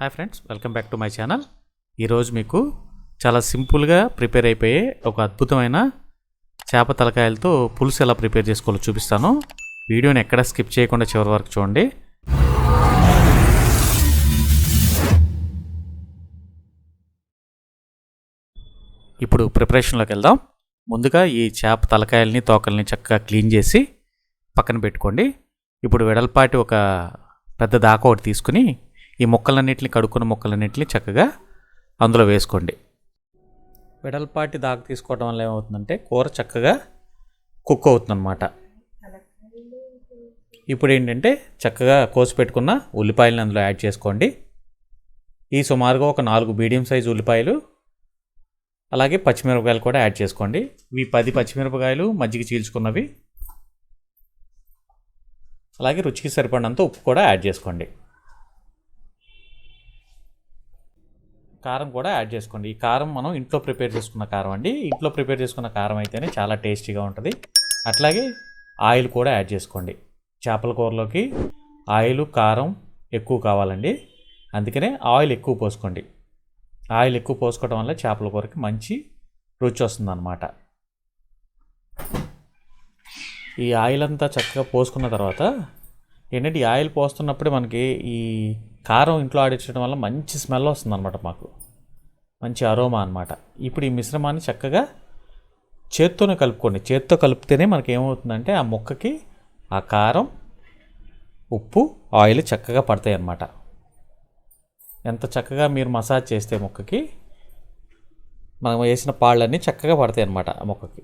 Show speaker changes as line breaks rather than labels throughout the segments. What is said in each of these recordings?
Hi friends welcome back to my channel. ఈరోజు మీకు చాలా సింపుల్గా ప్రిపేర్ అయిపోయే ఒక అద్భుతమైన చేప తలకాయలతో పులుసు ఎలా ప్రిపేర్ చేసుకోవాలో చూపిస్తాను. వీడియోని ఎక్కడ స్కిప్ చేయకుండా చివరి వరకు చూడండి. ఇప్పుడు ప్రిపరేషన్లోకి వెళ్దాం. ముందుగా ఈ చేప తలకాయల్ని తోకల్ని చక్కగా క్లీన్ చేసి పక్కన పెట్టుకోండి. ఇప్పుడు వెడల్పాటి ఒక పెద్ద దాకా ఒకటి తీసుకుని ఈ ముక్కలన్నింటిని కడుక్కున్న ముక్కలన్నింటిని చక్కగా అందులో వేసుకోండి. వెడల్పాటి దాకా తీసుకోవడం వల్ల ఏమవుతుందంటే కూర చక్కగా కుక్ అవుతుందన్నమాట. ఇప్పుడు ఏంటంటే చక్కగా కోసి పెట్టుకున్న ఉల్లిపాయలను అందులో యాడ్ చేసుకోండి. ఈ సుమారుగా ఒక నాలుగు మీడియం సైజు ఉల్లిపాయలు అలాగే పచ్చిమిరపకాయలు కూడా యాడ్ చేసుకోండి. ఇవి పది పచ్చిమిరపకాయలు మజ్జిగ చీల్చుకున్నవి అలాగే రుచికి సరిపడినంత ఉప్పు కూడా యాడ్ చేసుకోండి. కారం కూడా యాడ్ చేసుకోండి. ఈ కారం మనం ఇంట్లో ప్రిపేర్ చేసుకున్న కారం అండి. ఇంట్లో ప్రిపేర్ చేసుకున్న కారం అయితేనే చాలా టేస్టీగా ఉంటుంది. అట్లాగే ఆయిల్ కూడా యాడ్ చేసుకోండి. చేపల కూరలోకి ఆయిల్ కారం ఎక్కువ కావాలండి. అందుకనే ఆయిల్ ఎక్కువ పోసుకోండి. ఆయిల్ ఎక్కువ పోసుకోవడం వల్ల చేపల కూరకి మంచి రుచి వస్తుందన్నమాట. ఈ ఆయిల్ అంతా చక్కగా పోసుకున్న తర్వాత ఏంటంటే ఈ ఆయిల్ పోస్తున్నప్పుడే మనకి ఈ కారం ఇంట్లో ఆడించడం వల్ల మంచి స్మెల్ వస్తుంది అనమాట మాకు. మంచి అరోమా అనమాట ఇప్పుడు ఈ మిశ్రమాన్ని చక్కగా చేత్తోనే కలుపుకోండి. చేత్తో కలిపితేనే మనకి ఏమవుతుందంటే ఆ ముక్కకి ఆ కారం ఉప్పు ఆయిల్ చక్కగా పడతాయి అన్నమాట ఎంత చక్కగా మీరు మసాజ్ చేస్తే ముక్కకి మనం వేసిన పాళ్ళన్నీ చక్కగా పడతాయి అన్నమాట ఆ మొక్కకి.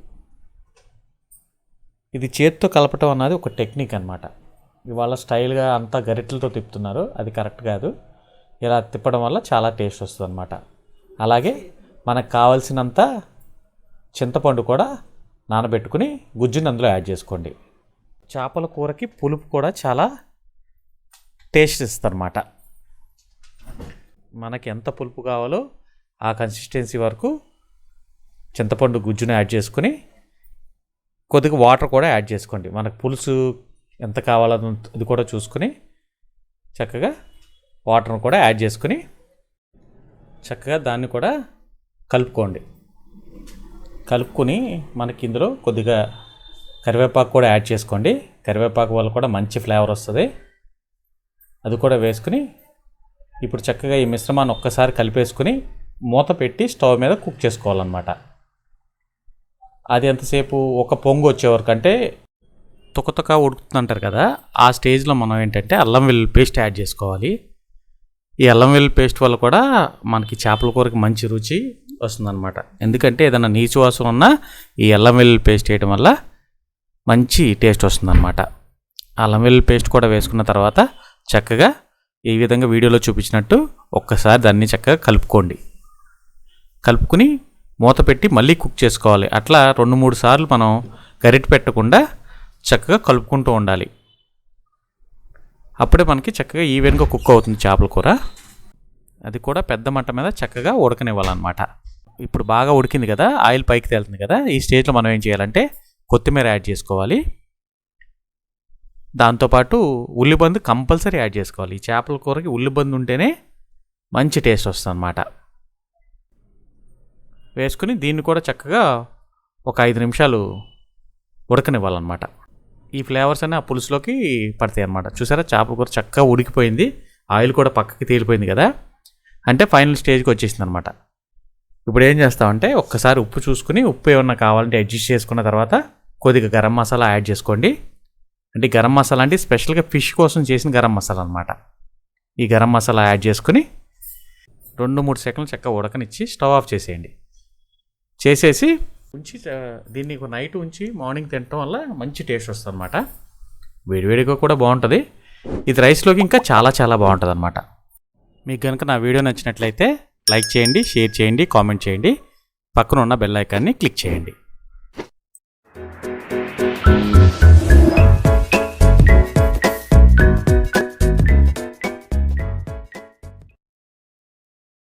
ఇది చేత్తో కలపటం అన్నది ఒక టెక్నిక్ అనమాట ఇవాళ స్టైల్గా అంతా గరిటెలతో తిప్పుతున్నారు. అది కరెక్ట్ కాదు. ఇలా తిప్పడం వల్ల చాలా టేస్ట్ వస్తుంది అనమాట అలాగే మనకు కావలసినంత చింతపండు కూడా నానబెట్టుకుని గుజ్జుని అందులో యాడ్ చేసుకోండి. చేపల కూరకి పులుపు కూడా చాలా టేస్ట్ ఇస్తుందన్నమాట. మనకి ఎంత పులుపు కావాలో ఆ కన్సిస్టెన్సీ వరకు చింతపండు గుజ్జును యాడ్ చేసుకుని కొద్దిగా వాటర్ కూడా యాడ్ చేసుకోండి. మనకు పులుసు ఎంత కావాలో అది కూడా చూసుకుని చక్కగా వాటర్ను కూడా యాడ్ చేసుకుని చక్కగా దాన్ని కూడా కలుపుకోండి. కలుపుకొని మనకి ఇందులో కొద్దిగా కరివేపాకు కూడా యాడ్ చేసుకోండి. కరివేపాకు వల్ల కూడా మంచి ఫ్లేవర్ వస్తుంది. అది కూడా వేసుకుని ఇప్పుడు చక్కగా ఈ మిశ్రమాన్ని ఒక్కసారి కలిపేసుకుని మూత పెట్టి స్టవ్ మీద కుక్ చేసుకోవాలన్నమాట. అది ఎంతసేపు ఒక పొంగు వచ్చే వరకు అంటే తుకతుక ఉడుకుతుందంటారు కదా ఆ స్టేజ్లో మనం ఏంటంటే అల్లం వెల్లుల్లి పేస్ట్ యాడ్ చేసుకోవాలి. ఈ అల్లం వెల్లుల్లి పేస్ట్ వల్ల కూడా మనకి చేపల కూరకి మంచి రుచి వస్తుందన్నమాట. ఎందుకంటే ఏదైనా నీచు వాసన ఉన్నా ఈ అల్లం వెల్లుల్లి పేస్ట్ వేయడం వల్ల మంచి టేస్ట్ వస్తుందన్నమాట. అల్లం వెల్లుల్లి పేస్ట్ కూడా వేసుకున్న తర్వాత చక్కగా ఈ విధంగా వీడియోలో చూపించినట్టు ఒక్కసారి దాన్ని చక్కగా కలుపుకోండి. కలుపుకుని మూత పెట్టి మళ్ళీ కుక్ చేసుకోవాలి. అట్లా రెండు మూడు సార్లు మనం గరిటె పెట్టకుండా చక్కగా కలుపుకుంటూ ఉండాలి. అప్పుడే మనకి చక్కగా ఈవెన్గా కుక్ అవుతుంది చేపల కూర. అది కూడా పెద్ద మంట మీద చక్కగా ఉడకనివ్వాలన్నమాట. ఇప్పుడు బాగా ఉడికింది కదా ఆయిల్ పైకి తేలుతుంది కదా ఈ స్టేజ్లో మనం ఏం చేయాలంటే కొత్తిమీర యాడ్ చేసుకోవాలి. దాంతోపాటు ఉల్లిబందు కంపల్సరీ యాడ్ చేసుకోవాలి. ఈ చేపల కూరకి ఉల్లిబందు ఉంటేనే మంచి టేస్ట్ వస్తుంది అన్నమాట వేసుకుని దీన్ని కూడా చక్కగా ఒక ఐదు నిమిషాలు ఉడకనివ్వాలన్నమాట. ఈ ఫ్లేవర్స్ అన్నీ ఆ పులుసులోకి పడతాయి అనమాట చూసారా? చేప కూర చక్కగా ఉడికిపోయింది. ఆయిల్ కూడా పక్కకి తేలిపోయింది కదా? అంటే ఫైనల్ స్టేజ్కి వచ్చేసింది అనమాట ఇప్పుడు ఏం చేస్తామంటే ఒక్కసారి ఉప్పు చూసుకుని ఉప్పు ఏమన్నా కావాలంటే అడ్జస్ట్ చేసుకున్న తర్వాత కొద్దిగా గరం మసాలా యాడ్ చేసుకోండి. అంటే గరం మసాలా అంటే స్పెషల్గా ఫిష్ కోసం చేసిన గరం మసాలా అనమాట ఈ గరం మసాలా యాడ్ చేసుకుని రెండు మూడు సెకండ్లు చక్కగా ఉడకనిచ్చి స్టవ్ ఆఫ్ చేసేయండి. చేసేసి ఉంచి దీన్ని ఒక నైట్ ఉంచి మార్నింగ్ తినటం వల్ల మంచి టేస్ట్ వస్తుంది అనమాట వేడివేడిగా కూడా బాగుంటుంది. ఇది రైస్లోకి ఇంకా చాలా చాలా బాగుంటుంది అనమాట మీకు కనుక నా వీడియో నచ్చినట్లయితే లైక్ చేయండి షేర్ చేయండి కామెంట్ చేయండి. పక్కన ఉన్న బెల్ ఐకాన్ని క్లిక్ చేయండి.